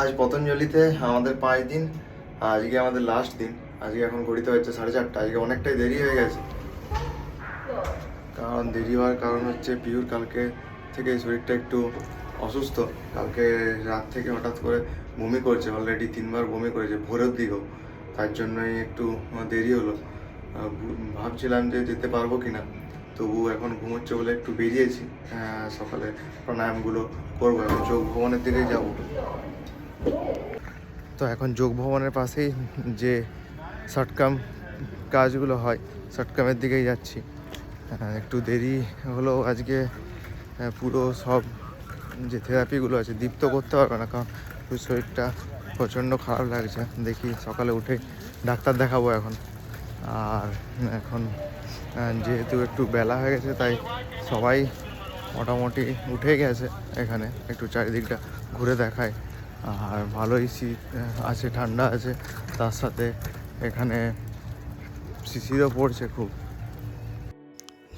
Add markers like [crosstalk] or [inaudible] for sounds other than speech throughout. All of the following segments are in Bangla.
আজ পতঞ্জলিতে আমাদের পাঁচ দিন, আজকে আমাদের লাস্ট দিন। আজকে এখন ঘড়িতে হচ্ছে সাড়ে চারটা, আজকে অনেকটাই দেরি হয়ে গেছে। কারণ দেরি হওয়ার কারণ হচ্ছে পিউর কালকে থেকে শরীরটা একটু অসুস্থ। কালকে রাত থেকে হঠাৎ করে বমি করছে অলরেডি তিনবার বমি করেছে ভোরের দিকেও তার জন্যই একটু দেরি হলো। ভাবছিলাম যে যেতে পারব কিনা। তবু এখন ঘুমোচ্ছে বলে একটু বেরিয়েছি। সকালে প্রাণায়ামগুলো করব, এখন যোগ ভবনের দিকেই যাব। তো এখন যোগ ভবনের পাশেই যে শর্টকাম কাজগুলো হয় শর্টকামের দিকেই যাচ্ছি। একটু দেরি হলো আজকে পুরো সব যে থেরাপিগুলো আছে, দীপ্ত করতে পারবে না, কারণ শরীরটা প্রচণ্ড খারাপ লাগছে। দেখি সকালে উঠে ডাক্তার দেখাবো এখন। আর এখন যেহেতু একটু বেলা হয়ে গেছে, তাই সবাই মোটামুটি উঠে গেছে এখানে, একটু চারিদিকটা ঘুরে দেখায়। আর ভালোই শীত আছে, ঠান্ডা আছে। তার সাথে এখানে শিশিরও পড়ছে খুব।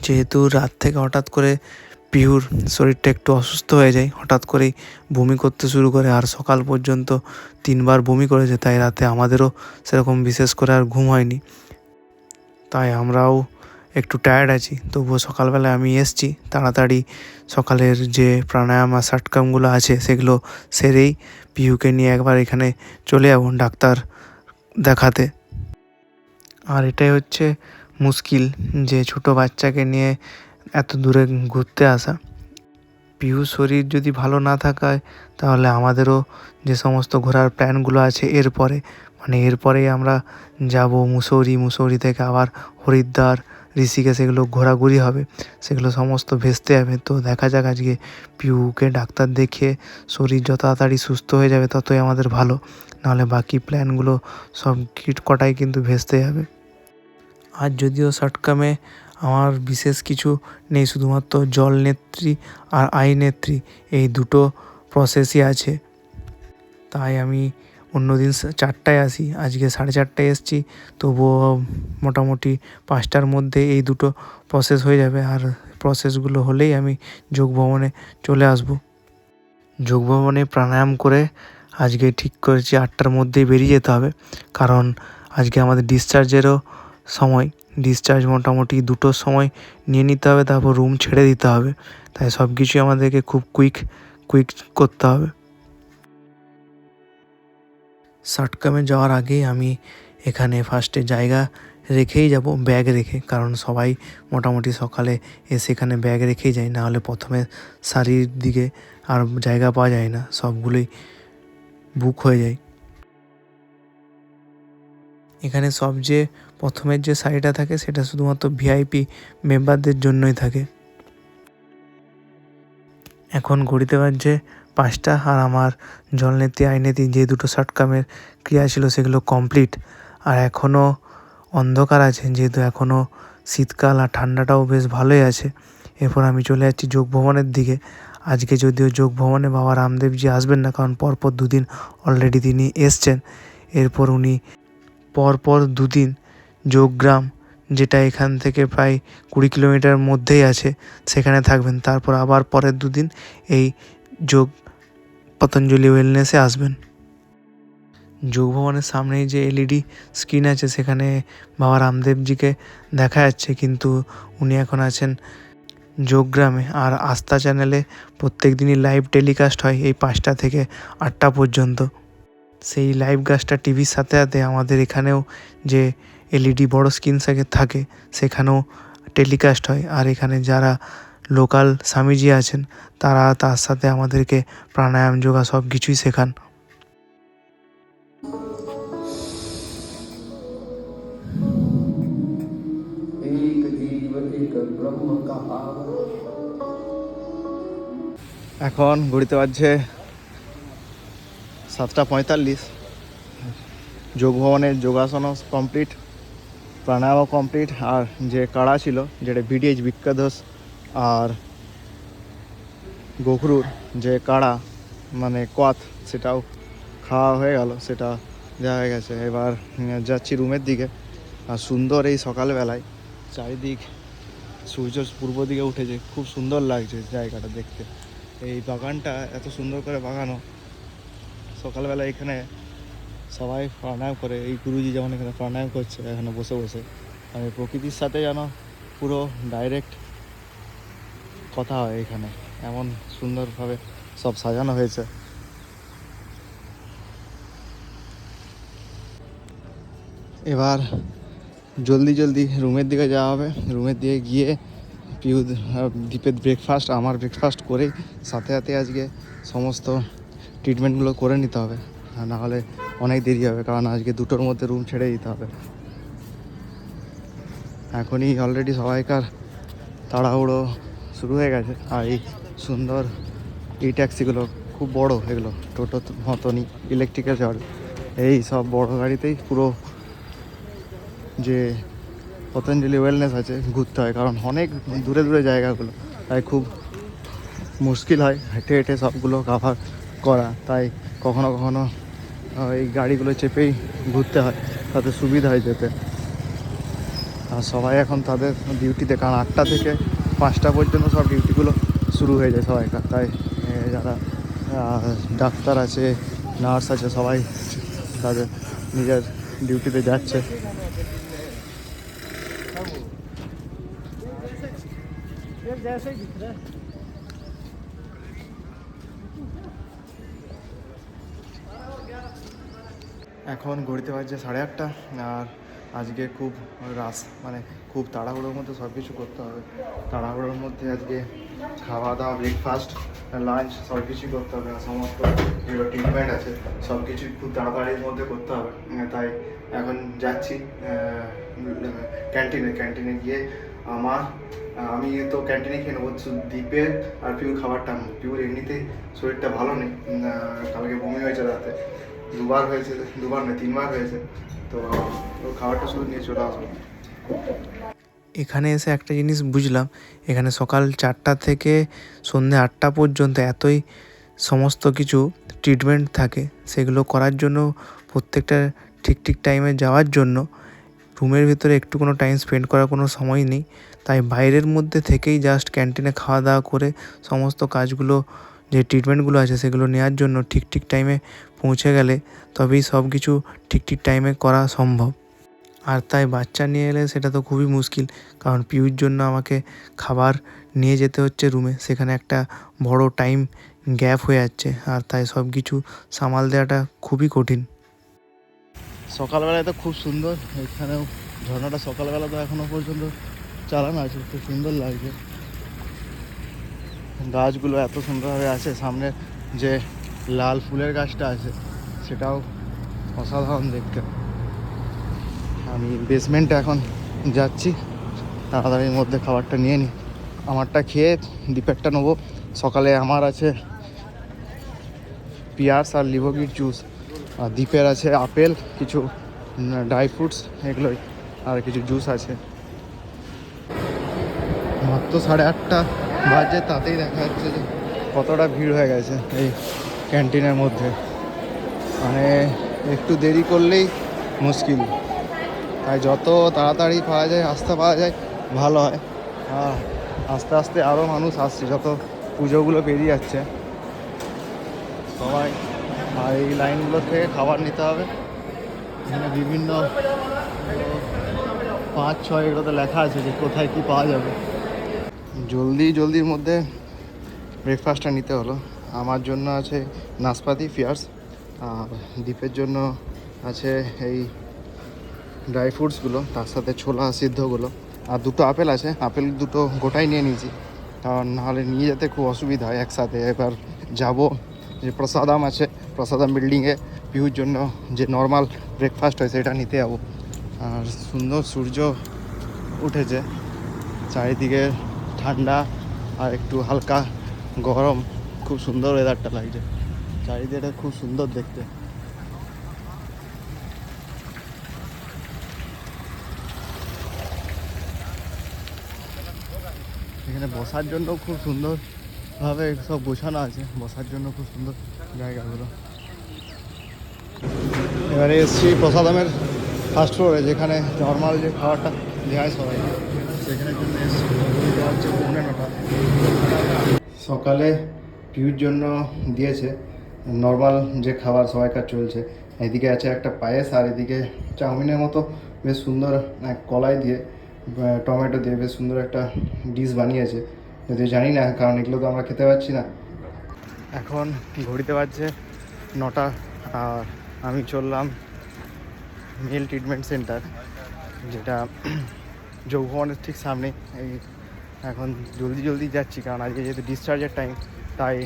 যেহেতু রাত থেকে হঠাৎ করে পিহুর শরীরটা একটু অসুস্থ হয়ে যায়, হঠাৎ করেই বমি করতে শুরু করে, আর সকাল পর্যন্ত তিনবার বমি করেছে, তাই রাতে আমাদেরও সেরকম বিশেষ করে আর ঘুম হয়নি। তাই আমরাও একটু টায়ার্ড আছি, তবুও সকালবেলায় আমি এসছি, তাড়াতাড়ি সকালের যে প্রাণায়াম আর ষাটকামগুলো আছে সেগুলো সেরেই পিহুকে নিয়ে একবার এখানে চলে যাব ডাক্তার দেখাতে। আর এটাই হচ্ছে মুশকিল যে ছোট বাচ্চাকে নিয়ে এত দূরে ঘুরতে আসা। পিহু শরীর যদি ভালো না থাকায়, তাহলে আমাদেরও যে সমস্ত ঘোরার প্ল্যানগুলো আছে এরপরে মানে এরপরেই আমরা যাব মুসৌরি মুসৌরি থেকে আবার হরিদ্বার ঋষিকেশ সেগুলো ঘোরাঘুরি হবে, সেগুলো সমস্ত ভেস্তে যাবে। তো দেখা যাক আজকে পিহুকে ডাক্তার দেখিয়ে শরীর যত তাড়াতাড়ি সুস্থ হয়ে যাবে ততই আমাদের ভালো। নাহলে বাকি প্ল্যানগুলো সব কিট কটাই কিন্তু ভেস্তে যাবে। আর যদিও শর্টকামে আমার বিশেষ কিছু নেই, শুধুমাত্র জল নেত্রী আর আই নেত্রী, এই দুটো প্রসেসই আছে। তাই আমি অন্যদিন সা- চারটায় আসি। আজকে সাড়ে চারটায় এসছি। তবুও মোটামুটি পাঁচটার মধ্যে এই দুটো প্রসেস হয়ে যাবে। আর প্রসেসগুলো হলেই আমি যোগ ভবনে চলে আসব। যোগ ভবনে প্রাণায়াম করে আজকে ঠিক করেছি আটটার মধ্যেই বেরিয়ে যেতে হবে। কারণ আজকে আমাদের ডিসচার্জেরও সময়। ডিসচার্জ মোটামুটি দুটোর সময় নিয়ে নিতে হবে, তারপর রুম ছেড়ে দিতে হবে। তাই সব কিছুই আমাদেরকে খুব কুইক কুইক করতে হবে। শর্টকামে যাওয়ার আগেই আমি এখানে ফার্স্টে জায়গা রেখেই যাব ব্যাগ রেখে। কারণ সবাই মোটামুটি সকালে এসে এখানে ব্যাগ রেখেই যায়, না হলে প্রথমে সারির দিকে আর জায়গা পাওয়া যায় না, সবগুলোই বুক হয়ে যায়। এখানে সব যে প্রথমের যে শাড়িটা থাকে, সেটা শুধুমাত্র ভিআইপি মেম্বারদের জন্যই থাকে। এখন ঘড়িতে বাজছে পাঁচটা আর আমার জলনেতি, আইনেতি যে দুটো শর্টকামের ক্রিয়া ছিল সেগুলো কমপ্লিট আর এখনও অন্ধকার আছে, যেহেতু এখনও শীতকাল আর ঠান্ডাটাও বেশ ভালোই আছে। এরপর আমি চলে যাচ্ছি যোগ ভবনের দিকে। আজকে যদিও যোগ ভবনে বাবা রামদেবজি আসবেন না, কারণ পরপর দুদিন অলরেডি তিনি এসছেন। এরপর উনি পরপর দুদিন যোগগ্রাম, যেটা এখান থেকে প্রায় কুড়ি কিলোমিটার মধ্যেই আছে, সেখানে থাকবেন। তারপর আবার পরের দুদিন এই যোগ পতঞ্জলি ওয়েলনেসে আসবেন। যোগ ভবনের সামনেই যে এলইডি স্ক্রিন আছে, সেখানে বাবা রামদেবজিকে দেখা যাচ্ছে, কিন্তু উনি এখন আছেন যোগগ্রামে। আর আস্থা চ্যানেলে প্রত্যেক দিনই লাইভ টেলিকাস্ট হয় এই পাঁচটা থেকে আটটা পর্যন্ত। সেই লাইভ গাছটা টিভির সাথে সাথে আমাদের এখানেও যে এলইডি বড় স্ক্রিন থাকে, সেখানেও টেলিকাস্ট হয়। আর এখানে যারা লোকাল স্বামীজি আছেন, তারা তার সাথে আমাদেরকে প্রাণায়াম, যোগা সব কিছুই শেখান। এখন ঘুরিতে পারছে সাতটা পঁয়তাল্লিশ। যোগ ভবনের যোগাসনও কমপ্লিট প্রাণায়ামও কমপ্লিট আর যে কাড়া ছিল, যেটা বিডিএইচ বিখ্যাত আর গোখরুর যে কাড়া মানে কথ সেটাও খাওয়া হয়ে গেল, সেটা দেওয়া হয়ে গেছে। এবার যাচ্ছি রুমের দিকে। আর সুন্দর এই সকালবেলায় চারিদিক সূর্য পূর্ব দিকে উঠেছে। খুব সুন্দর লাগছে জায়গাটা দেখতে। এই বাগানটা এত সুন্দর করে বাগানো। সকালবেলা এখানে সবাই প্রাণায়াম করে। এই গুরুজি যেমন এখানে প্রাণায়াম করছে, এখানে বসে বসে। মানে প্রকৃতির সাথে যেন পুরো ডাইরেক্ট কথা হয় এখানে। এমন সুন্দরভাবে সব সাজানো হয়েছে। এবার জলদি জলদি রুমের দিকে যাওয়া হবে। রুমের দিকে গিয়ে পিউ দ্বীপের ব্রেকফাস্ট আমার ব্রেকফাস্ট করে সাথে সাথে আজকে সমস্ত ট্রিটমেন্টগুলো করে নিতে হবে। না হলে অনেক দেরি হবে, কারণ আজকে দুটোর মধ্যে রুম ছেড়ে দিতে হবে। এখনই অলরেডি সবাইকার তাড়াহুড়ো শুরু হয়ে গেছে। আর এই সুন্দর এই ট্যাক্সিগুলো খুব বড় এগুলো, টোটো মতনই ইলেকট্রিক্যাল চার্জ এই সব বড় গাড়িতেই পুরো যে পতঞ্জলি ওয়েলনেস আছে, ঘুরতে হয়। কারণ অনেক দূরে দূরে জায়গাগুলো, তাই খুব মুশকিল হয় হেঁটে হেঁটে সবগুলো কাভার করা। তাই কখনো কখনো এই গাড়িগুলো চেপেই ঘুরতে হয়, তাতে সুবিধা হয় যেতে। আর সবাই এখন তাদের ডিউটিতে কারণ আটটা থেকে পাঁচটা পর্যন্ত সব ডিউটিগুলো শুরু হয়ে যায় সবাইকার তাই যারা ডাক্তার আছে, নার্স আছে, সবাই তাদের নিজের ডিউটিতে যাচ্ছে। এখন ঘড়িতে বাজছে সাড়ে আটটা, আর আজকে খুব রাস মানে খুব তাড়াহুড়োর মধ্যে সব কিছু করতে হবে। তাড়াহুড়োর মধ্যে আজকে খাওয়া দাওয়া ব্রেকফাস্ট লাঞ্চ সব কিছুই করতে হবে। সমস্ত যেগুলো ট্রিটমেন্ট আছে সব কিছুই খুব তাড়াতাড়ির মধ্যে করতে হবে। তাই এখন যাচ্ছি ক্যান্টিনে ক্যান্টিনে গিয়ে আমার, আমি তো ক্যান্টিনে খেয়ে নেব। দ্বীপের আর পিউর খাবারটা পিউর এমনিতেই শরীরটা ভালো নেই। কালকে বমি হয়েছে রাতে। দুবার হয়েছে, দুবার নয়, তিনবার হয়েছে। তো খাবারটা শুধু নিয়ে চলে আসব। এখানে এসে একটা জিনিস বুঝলাম, এখানে সকাল চারটা থেকে সন্ধ্যে আটটা পর্যন্ত এতই সমস্ত কিছু ট্রিটমেন্ট থাকে। সেগুলো করার জন্য প্রত্যেকটা ঠিক ঠিক টাইমে যাওয়ার জন্য রুমের ভিতরে একটু কোনো টাইম স্পেন্ড করার কোনো সময় নেই। তাই বাইরের মধ্যে থেকেই জাস্ট ক্যান্টিনে খাওয়া দাওয়া করে সমস্ত কাজগুলো, যে ট্রিটমেন্টগুলো আছে সেগুলো নেওয়ার জন্য ঠিক ঠিক টাইমে পৌঁছে গেলে তবেই সব কিছু ঠিক ঠিক টাইমে করা সম্ভব। আর তাই বাচ্চা নিয়ে এলে সেটা তো খুবই মুশকিল। কারণ পিউর জন্য আমাকে খাবার নিয়ে যেতে হচ্ছে রুমে। সেখানে একটা বড় টাইম গ্যাপ হয়ে যাচ্ছে আর তাই সব কিছু সামাল দেওয়াটা খুবই কঠিন। সকালবেলায় তো খুব সুন্দর। এখানেও ঝর্ণাটা সকালবেলা তো এখনও পর্যন্ত চালানো আছে। খুব সুন্দর লাগছে। গাছগুলো এত সুন্দরভাবে আছে। সামনে যে লাল ফুলের গাছটা আছে, সেটাও অসাধারণ দেখতে। আমি বেসমেন্টে এখন যাচ্ছি। তাড়াতাড়ির মধ্যে খাবারটা নিয়ে নিই আমারটা খেয়ে দ্বীপেরটা নেব। সকালে আমার আছে পিয়ার্স আর লিভোগির জুস আর দ্বীপের আছে আপেল, কিছু ড্রাই ফ্রুটস এগুলোই। আর কিছু জুস আছে। মাত্র সাড়ে আটটা বাজে, তাতেই দেখা যাচ্ছে যে কতটা ভিড় হয়ে গেছে এই ক্যান্টিনের মধ্যে। মানে একটু দেরি করলেই মুশকিল। তাই যত তাড়াতাড়ি পাওয়া যায় আসতে পাওয়া যায়, ভালো হয়। আর আস্তে আস্তে আরও মানুষ আসছে, যত পুজোগুলো পেরিয়ে যাচ্ছে। সবাই, আর এই লাইনগুলো থেকে খাবার নিতে হবে। এখানে বিভিন্ন, পাঁচ, ছয় এগুলোতে লেখা আছে যে কোথায় কি পাওয়া যাবে। জলদি, জলদির মধ্যে ব্রেকফাস্টটা নিতে হলো। আমার জন্য আছে নাশপাতি, ফিয়ার্স। আর দ্বীপের জন্য আছে এই ড্রাই ফ্রুটসগুলো তার সাথে ছোলা, সিদ্ধগুলো। আর দুটো আপেল আছে, আপেল দুটো গোটাই নিয়ে নিয়েছি। কারণ নাহলে নিয়ে যেতে খুব অসুবিধা হয় একসাথে। এবার যাব যে প্রসাদাম আছে, প্রসাদাম বিল্ডিংয়ে পিউর জন্য যে নর্মাল ব্রেকফাস্ট হয়, সেটা নিতে যাব। আর সুন্দর সূর্য উঠেছে। চারিদিকে ঠান্ডা আর একটু হালকা গরম। খুব সুন্দর ওয়েদারটা লাগছে। চারিদিকে খুব সুন্দর দেখতে। এখানে বসার জন্য খুব সুন্দরভাবে সব গোছানো আছে। বসার জন্য খুব সুন্দর জায়গাগুলো। এবারে এসছি প্রসাদামের ফার্স্ট ফ্লোরে যেখানে নর্মাল যে খাবারটা দেওয়া হয় সবাই। সেখানের জন্য সকালে পিউর জন্য দিয়েছে। নর্মাল যে খাবার সবাইকার চলছে। এদিকে আছে একটা পায়েস আর এদিকে চাউমিনের মতো বেশ সুন্দর কলাই দিয়ে টমেটো দিয়ে বেশ সুন্দর একটা ডিশ বানিয়েছে। যদিও জানি না, কারণ এগুলো তো আমরা খেতে পাচ্ছি না। এখন ঘড়িতে বাজছে নটা আর আমি চললাম মেল ট্রিটমেন্ট সেন্টার যেটা যৌভবনের ঠিক সামনে। এই এখন জলদি জলদি যাচ্ছি, কারণ আজকে যেহেতু ডিসচার্জের টাইম তাই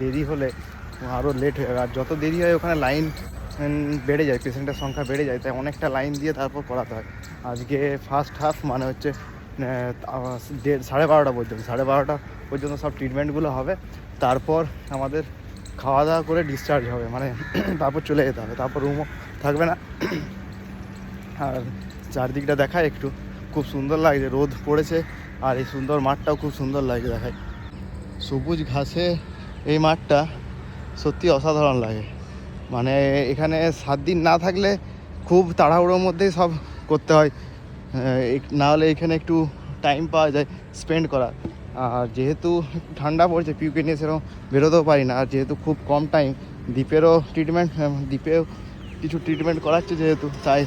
দেরি হলে আরও লেট হয়ে যাবে। আর যত দেরি হয় ওখানে লাইন বেড়ে যায় পেশেন্টের সংখ্যা বেড়ে যায়, তাই অনেকটা লাইন দিয়ে তারপর করাতে হয়। আজকে ফার্স্ট হাফ মানে হচ্ছে দেড়, সাড়ে বারোটা পর্যন্ত, সাড়ে বারোটা পর্যন্ত সব ট্রিটমেন্টগুলো হবে। তারপর আমাদের খাওয়া দাওয়া করে ডিসচার্জ হবে মানে [clears throat] তারপর চলে যেতে হবে, তারপর রুমও থাকবে না। আর চারদিকটা দেখায় একটু, খুব সুন্দর লাগছে, রোদ পড়েছে, আর এই সুন্দর মাঠটাও খুব সুন্দর লাগছে দেখায়। সবুজ ঘাসে এই মাঠটা সত্যি অসাধারণ লাগে। মানে এখানে সাত দিন না থাকলে খুব তাড়াহুড়োর মধ্যেই সব করতে হয়। আহ, এক- না হলে এখানে একটু টাইম পাওয়া যায় স্পেন্ড করার। আর যেহেতু ঠান্ডা পড়ছে পিউকে নিয়ে সেরকম বেরোতেও পারি না। আর যেহেতু খুব কম টাইম দ্বীপেরও ট্রিটমেন্ট দ্বীপেও কিছু ট্রিটমেন্ট করাচ্ছে যেহেতু তাই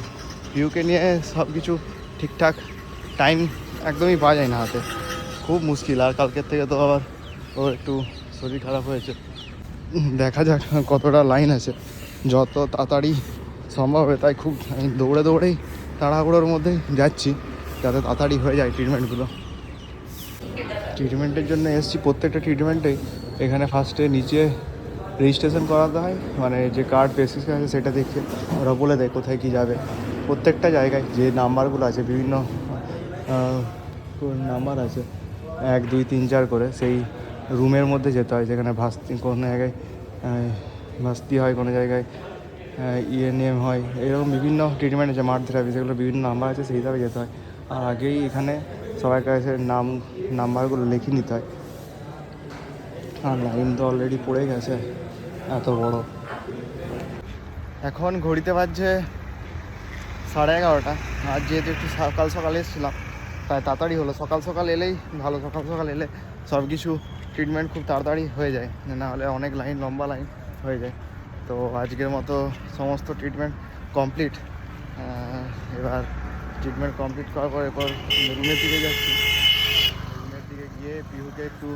পিউকে নিয়ে সব কিছু ঠিকঠাক টাইম একদমই পাওয়া যায় না হাতে। খুব মুশকিল। আর কালকের থেকে তো আবার ওর একটু শরীর খারাপ হয়েছে। দেখা যাক কতটা লাইন আছে। যত তাড়াতাড়ি সম্ভব হবে তাই খুব দৌড়ে দৌড়েই তাড়াহুড়োর মধ্যে যাচ্ছি যাতে তাড়াতাড়ি হয়ে যায় ট্রিটমেন্টগুলো ট্রিটমেন্টের জন্য এসেছি প্রত্যেকটা ট্রিটমেন্টেই এখানে ফার্স্টে নিচে রেজিস্ট্রেশন করাতে হয় মানে যে কার্ড প্রেসক্রিপশন আছে সেটা দেখে ওরা বলে দেয় কোথায় কী যাবে। প্রত্যেকটা জায়গায় যে নাম্বারগুলো আছে, বিভিন্ন নাম্বার আছে, এক, দুই, তিন, চার করে সেই রুমের মধ্যে যেতে হয়, যেখানে ভাস কোনো জায়গায় ভাস্তি হয় কোনো জায়গায় ইএনএম হয়, এরকম বিভিন্ন ট্রিটমেন্ট আছে মাঠ থেরাপি সেগুলো বিভিন্ন নাম্বার আছে, সেই হিসাবে যেতে হয়। আর আগেই এখানে সবার কাছে নাম নাম্বারগুলো লিখে নিতে হয়। আর লাইন তো অলরেডি পড়ে গেছে, এত বড়। এখন ঘড়িতে বাজছে সাড়ে এগারোটা। আর যেহেতু একটু সকাল সকাল এসেছিলাম, তাই তাড়াতাড়ি হলো। সকাল সকাল এলেই ভালো, সকাল সকাল এলে সব কিছু ট্রিটমেন্ট খুব তাড়াতাড়ি হয়ে যায়, না হলে অনেক লাইন লম্বা লাইন হয়ে যায়। তো আজকের মতো সমস্ত ট্রিটমেন্ট কমপ্লিট এবার ট্রিটমেন্ট কমপ্লিট করার পর এরপর রুমের দিকে যাচ্ছি। রুমের দিকে গিয়ে পিহুকে একটু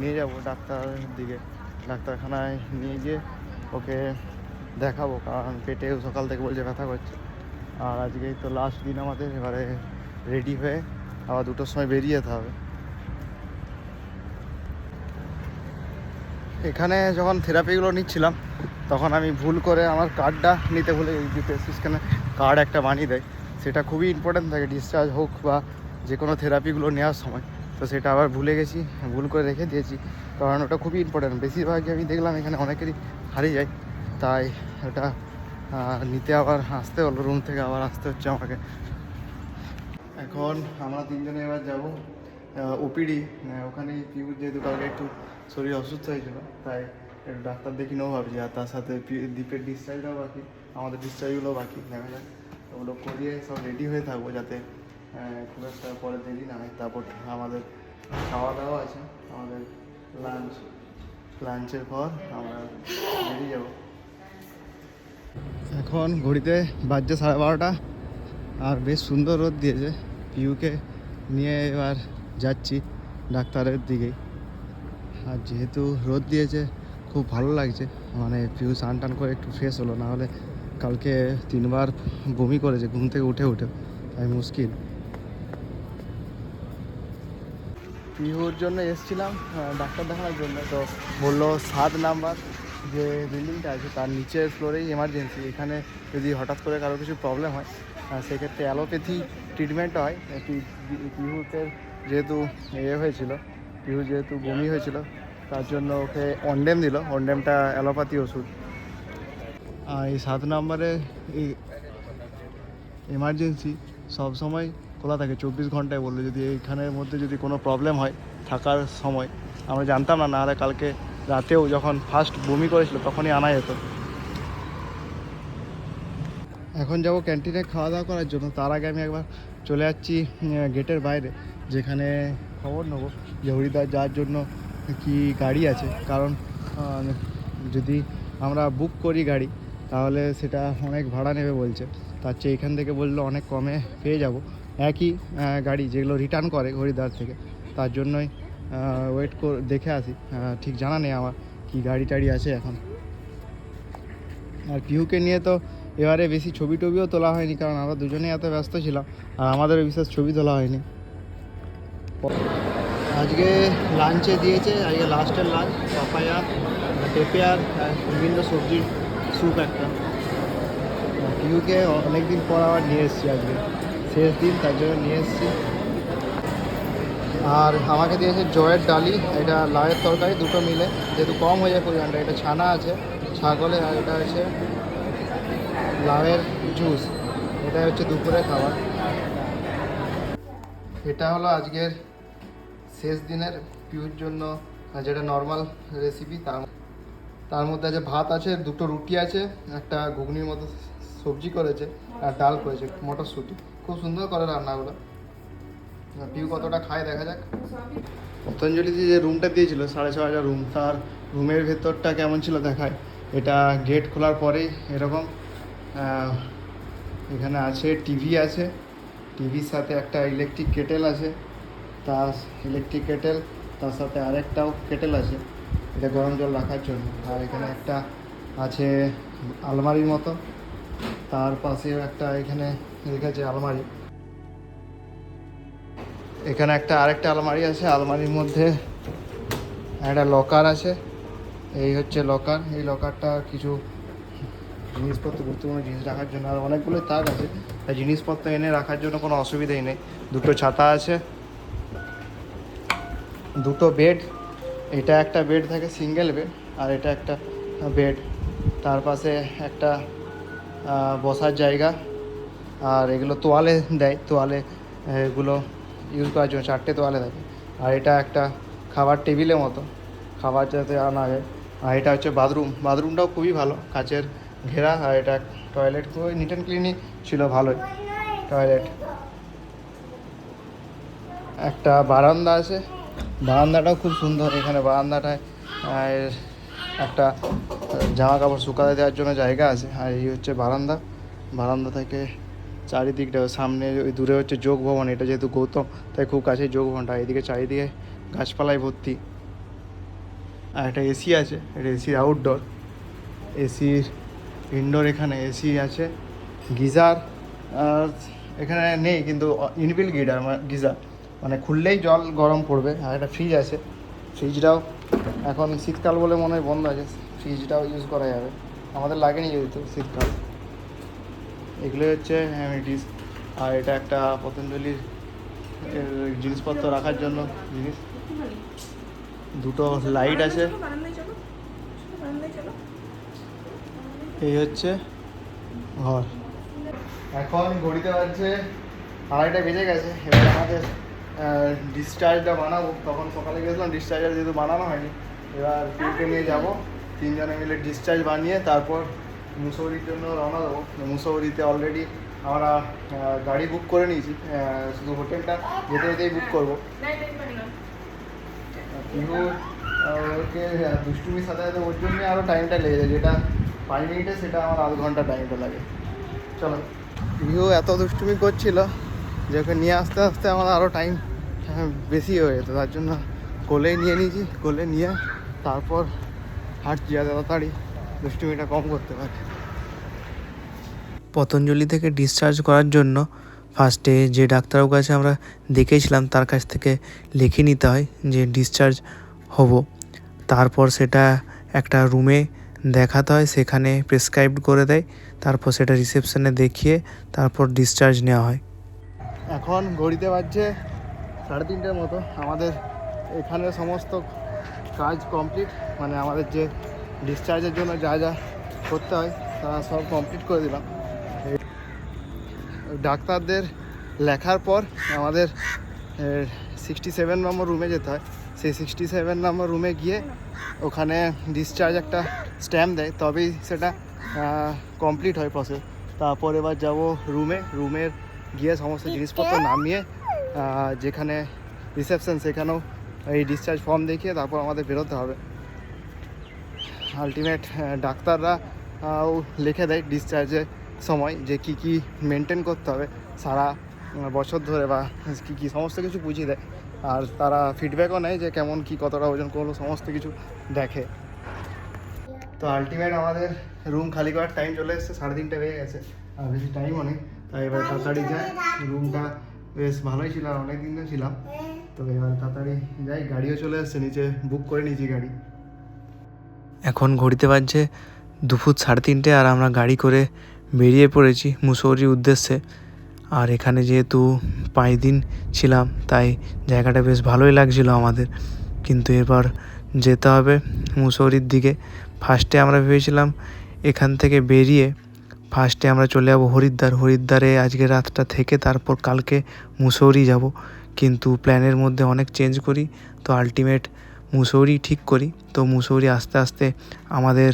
নিয়ে যাব ডাক্তারের দিকে। ডাক্তারখানায় নিয়ে গিয়ে ওকে দেখাবো, কারণ পেটে সকাল থেকে বলছে ব্যথা করছে। আর আজকেই তো লাস্ট দিন আমাদের এবারে রেডি হয়ে আবার দুটোর সময় বেরিয়ে যেতে হবে। এখানে যখন থেরাপিগুলো নিচ্ছিলাম, তখন আমি ভুল করে আমার কার্ডটা নিতে ভুলে গেছি প্রেসক্রিপশনে কার্ড একটা বানিয়ে দেয়। সেটা খুবই ইম্পর্ট্যান্ট থাকে ডিসচার্জ হোক বা যে কোনো থেরাপিগুলো নেওয়ার সময়। তো সেটা আবার ভুলে গেছি, ভুল করে রেখে দিয়েছি। কারণ ওটা খুবই ইম্পর্ট্যান্ট বেশিরভাগই আমি দেখলাম এখানে অনেকেরই হারিয়ে যায়। তাই ওটা নিতে আবার আসতে হলো রুম থেকে আবার আসতে হচ্ছে আমাকে। এখন আমরা তিনজনে এবার যাব ওপিডি ওখানে পিউ যেহেতু কালকে একটু শরীর অসুস্থ হয়েছিল, তাই ডাক্তার দেখি নেব ভাবছি আর তার সাথে দ্বীপের ডিসচার্জটাও বাকি, আমাদের ডিসচার্জগুলো বাকি, দেখা ওগুলো করিয়ে সব রেডি হয়ে থাকব যাতে খুব একটা পরে দেরি না হয়। তারপর আমাদের খাওয়া দাওয়া আছে, আমাদের লাঞ্চ লাঞ্চের পর আমরা বেরিয়ে যাব। এখন ঘড়িতে বাজছে সাড়ে বারোটা, আর বেশ সুন্দর রোদ দিয়েছে। পিউকে নিয়ে এবার যাচ্ছি ডাক্তারের দিকেই। আর যেহেতু রোদ দিয়েছে, খুব ভালো লাগছে। মানে পিউ স্নান টান করে একটু ফ্রেশ হলো না হলে কালকে তিনবার বমি করেছে, ঘুম থেকে উঠে উঠে। তাই মুশকিল। পিহুর জন্য এসেছিলাম ডাক্তার দেখানোর জন্য। তো বলল সাত নাম্বার যে বিল্ডিংটা আছে, তার নিচের ফ্লোরেই এমার্জেন্সি এখানে যদি হঠাৎ করে কারও কিছু প্রবলেম হয় সেক্ষেত্রে অ্যালোপ্যাথি ট্রিটমেন্ট হয়। পিহুতে যেহেতু এ হয়েছিল পিহু যেহেতু বমি হয়েছিল, তার জন্য ওকে অন্ডেম দিল। অন্ডেমটা অ্যালোপ্যাথি ওষুধ। আর এই সাত নম্বরে এই এমার্জেন্সি সব সময় খোলা থাকে, চব্বিশ ঘন্টায় বলল। যদি এইখানের মধ্যে যদি কোনো প্রবলেম হয় থাকার সময়, আমরা জানতাম না, নাহলে কালকে রাতেও যখন ফার্স্ট বমি করেছিল তখনই আনা যেত। এখন যাব ক্যান্টিনে খাওয়া দাওয়া করার জন্য। তার আগে আমি একবার চলে যাচ্ছি গেটের বাইরে। যেখানে খবর নেব যে হরিদ্বার যাওয়ার জন্য কি গাড়ি আছে। কারণ যদি আমরা বুক করি গাড়ি, তাহলে সেটা অনেক ভাড়া নেবে বলছে। তার চেয়ে এখান থেকে বলল অনেক কমে পেয়ে যাব। একই গাড়ি যেগুলো রিটার্ন করে হরিদ্বার থেকে। তার জন্যই ওয়েট কর, দেখে আসি। ঠিক জানা নেই আমার কি গাড়ি টাড়ি আছে এখন। আর পিহুকে নিয়ে তো এবারে বেশি ছবি টবিও তোলা হয়নি, কারণ আমরা দুজনেই এত ব্যস্ত ছিলাম। আর আমাদের বিশেষ ছবি তোলা হয়নি। আজকে লাঞ্চে দিয়েছে, আজকে লাস্টের লাঞ্চ পাপায়া পেঁপে আর বিভিন্ন সবজির স্যুপ একটা। পিহুকে অনেকদিন পর আবার নিয়ে এসেছি আজকে। শেষ দিন, তার জন্য নিয়ে এসেছি। আর আমাকে দিয়েছে জয়ের ডালি, এটা লাউয়ের তরকারি, দুটো মিলে। যেহেতু কম হয়ে যায় পরিমাণটা, এটা ছানা আছে ছাগলের আর এটা হচ্ছে লাউয়ের জুস এটা হচ্ছে দুপুরে খাবার। এটা হলো আজকের শেষ দিনের পিউর জন্য যেটা নর্মাল রেসিপি তার তার মধ্যে আছে ভাত আছে, দুটো রুটি আছে, একটা ঘুগনির মতো সবজি করেছে, আর ডাল করেছে, মটরশুঁটি। খুব সুন্দর করে রান্নাগুলো। পিউ কতটা খায় দেখা যাক। পতঞ্জলিতে যে রুমটা দিয়েছিল, সাড়ে ছ হাজার রুম তার রুমের ভেতরটা কেমন ছিল দেখায়। এটা গেট খোলার পরেই এরকম এখানে আছে টিভি আছে টিভির সাথে একটা ইলেকট্রিক কেটেল আছে। তার ইলেকট্রিক কেটেল তার সাথে আরেকটাও কেটেল আছে। এটা গরম জল রাখার জন্য। আর এখানে একটা আছে আলমারির মতো। তার পাশেও একটা এখানে রেখেছে আলমারি। এখানে একটা আরেকটা আলমারি আছে। আলমারির মধ্যে একটা লকার আছে। এই হচ্ছে লকার এই লকারটা কিছু জিনিসপত্র, গুরুত্বপূর্ণ জিনিস রাখার জন্য। আর অনেকগুলো তাক আছে। জিনিসপত্র এনে রাখার জন্য কোনো অসুবিধাই নেই। দুটো ছাতা আছে। দুটো বেড এটা একটা বেড থাকে সিঙ্গেল বেড আর এটা একটা বেড তার পাশে একটা বসার জায়গা আর এগুলো তোয়ালে দেয়। তোয়ালে এগুলো ইউজ করার জন্য চারটে তোয়ালে থাকে। আর এটা একটা খাবার টেবিলের মতো, খাবার যাতে আনা যায়। আর এটা হচ্ছে বাথরুম বাথরুমটাও খুবই ভালো, কাচের ঘেরা। আর এটা টয়লেট খুবই নিট অ্যান্ড ক্লিনই ছিল, ভালোই। টয়লেট একটা বারান্দা আছে বারান্দাটাও খুব সুন্দর। এখানে বারান্দাটায় একটা জামা কাপড় শুকাতে দেওয়ার জন্য জায়গা আছে। আর এই হচ্ছে বারান্দা। বারান্দা থেকে চারিদিকটা সামনে ওই দূরে হচ্ছে যোগ ভবন এটা যেহেতু গৌতম, তাই খুব কাছে যোগ ভবনটা এদিকে চারিদিকে গাছপালায় ভর্তি। আর একটা এসি আছে। এটা এসির আউটডোর এসির ইনডোর এখানে এসি আছে। গিজার এখানে নেই, কিন্তু ইনবিল গিজার গিজার। মানে খুললেই জল গরম পড়বে, আর একটা ফ্রিজ আছে। ফ্রিজটাও এখন শীতকাল বলে মনে হয় বন্ধ আছে। ফ্রিজটাও ইউজ করা যাবে। আমাদের লাগেনি যেহেতু শীতকাল। এগুলো হচ্ছে অ্যামিটিস আর এটা একটা পতঞ্জলির জিনিসপত্র রাখার জন্য জিনিস। দুটো লাইট আছে। এই হচ্ছে ঘর। এখন ঘড়িতে বাজছে আড়াইটা বেজে গেছে। এবার আমাদের ডিসচার্জটা বানাবো। তখন সকালে গেছিলাম ডিসচার্জার যেহেতু বানানো হয়নি, এবার পিউকে নিয়ে যাব। তিনজনে মিলে ডিসচার্জ বানিয়ে তারপর মুসৌরির জন্য রওনা দেবো। মুসৌরিতে অলরেডি আমরা গাড়ি বুক করে নিয়েছি শুধু হোটেলটা। যেতে যেতেই বুক করব। ওকে দুষ্টুমির সাথে সাথে ওর জন্য আরও টাইমটা লেগে যায়। যেটা পাঁচ মিনিটে সেটা আমার আধ ঘণ্টা টাইমটা লাগে। চলো পিহু এত দুষ্টুমি করছিল। যে ওকে নিয়ে আসতে আসতে আমার আরও টাইম বেশি হয়ে যেত, তার জন্য কোলে নিয়ে নিয়েছি, কোলে নিয়ে তারপর হাঁটছি যাতে তাড়াতাড়ি, দুষ্টুমিটা কম করতে পারে। পতঞ্জলি থেকে ডিসচার্জ করার জন্য ফার্স্টে যে ডাক্তারবাবুর কাছে আমরা দেখেছিলাম, তার কাছ থেকে লিখে নিতে হয় যে ডিসচার্জ হব। তারপর সেটা একটা রুমে দেখাতে হয়, সেখানে প্রেসক্রাইব করে দেয়, তারপর সেটা রিসেপশনে দেখিয়ে তারপর ডিসচার্জ নেওয়া হয়। এখন ঘড়িতে বাজছে সাড়ে তিনটের মতো। আমাদের এখানে সমস্ত কাজ কমপ্লিট মানে আমাদের যে ডিসচার্জের জন্য যা যা করতে হয়, তা সব কমপ্লিট করে দিলাম। ডাক্তারদের লেখার পর আমাদের সিক্সটি সেভেন নম্বর রুমে যেতে হয়। সেই সিক্সটি সেভেন নম্বর রুমে গিয়ে ওখানে ডিসচার্জ একটা স্ট্যাম্প দেয়, তবেই সেটা কমপ্লিট হয় প্রসেস তারপর এবার যাব রুমে রুমের গিয়ে সমস্ত জিনিসপত্র নামিয়ে যেখানে রিসেপশন সেখানেও এই ডিসচার্জ ফর্ম দেখিয়ে তারপর আমাদের বেরোতে হবে। আলটিমেট ডাক্তাররা লিখে দেয় ডিসচার্জের সময় যে কি কি মেনটেন করতে হবে। সারা বছর ধরে বা কী কী সমস্ত কিছু বুঝিয়ে দেয়। আর তারা ফিডব্যাকও নেয় যে কেমন কি কতটা ওজন করল সমস্ত কিছু দেখে। তো আলটিমেট আমাদের রুম খালি করার টাইম চলে এসেছে সাড়ে তিনটে বেজে গেছে। আর বেশি টাইমও নেই। তাই এবার তাড়াতাড়ি যাই। রুমটা বেশ ভালোই ছিল আর অনেক দিন ধরে ছিলাম। তো এবার তাড়াতাড়ি যাই, গাড়িও চলে এসেছে নিচে বুক করে নিয়েছি গাড়ি। এখন ঘড়িতে বাজছে দুপুর সাড়ে তিনটে আর আমরা গাড়ি করে বেরিয়ে পড়েছি মুসৌরির উদ্দেশ্যে। আর এখানে যেহেতু পাঁচ দিন ছিলাম, তাই জায়গাটা বেশ ভালোই লাগছিল আমাদের। কিন্তু এবার যেতে হবে মুসৌরির দিকে। ফার্স্টে আমরা ভেবেছিলাম এখান থেকে বেরিয়ে ফার্স্টে আমরা চলে যাব হরিদ্বার। হরিদ্বারে আজকে রাতটা থেকে তারপর কালকে মুসৌরি যাব। কিন্তু প্ল্যানের মধ্যে অনেক চেঞ্জ করি। তো আলটিমেট মুসৌরি ঠিক করি। তো মুসৌরি আস্তে আস্তে আমাদের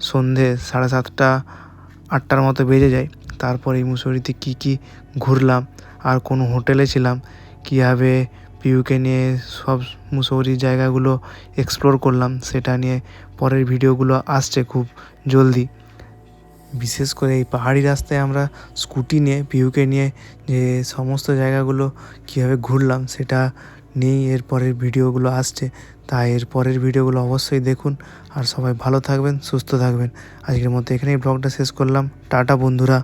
সন্ধে সাড়ে সাতটা, আটটার মতো বেজে যায়। তারপর এই মুসৌরিতে কী কী ঘুরলাম, আর কোনো হোটেলে ছিলাম, কীভাবে পিউকে নিয়ে সব মুসৌরির জায়গাগুলো এক্সপ্লোর করলাম, সেটা নিয়ে পরের ভিডিওগুলো আসছে খুব জলদি। বিশেষ করে এই পাহাড়ি রাস্তায় আমরা স্কুটি নিয়ে পিউকে নিয়ে যে সমস্ত জায়গাগুলো কীভাবে ঘুরলাম সেটা নিয়েই এর পরের ভিডিওগুলো আসছে। তাই এর পরের ভিডিওগুলো অবশ্যই দেখুন। আর সবাই ভালো থাকবেন, সুস্থ থাকবেন। আজকের মতো এখানেই ব্লগটা শেষ করলাম। টাটা বন্ধুরা।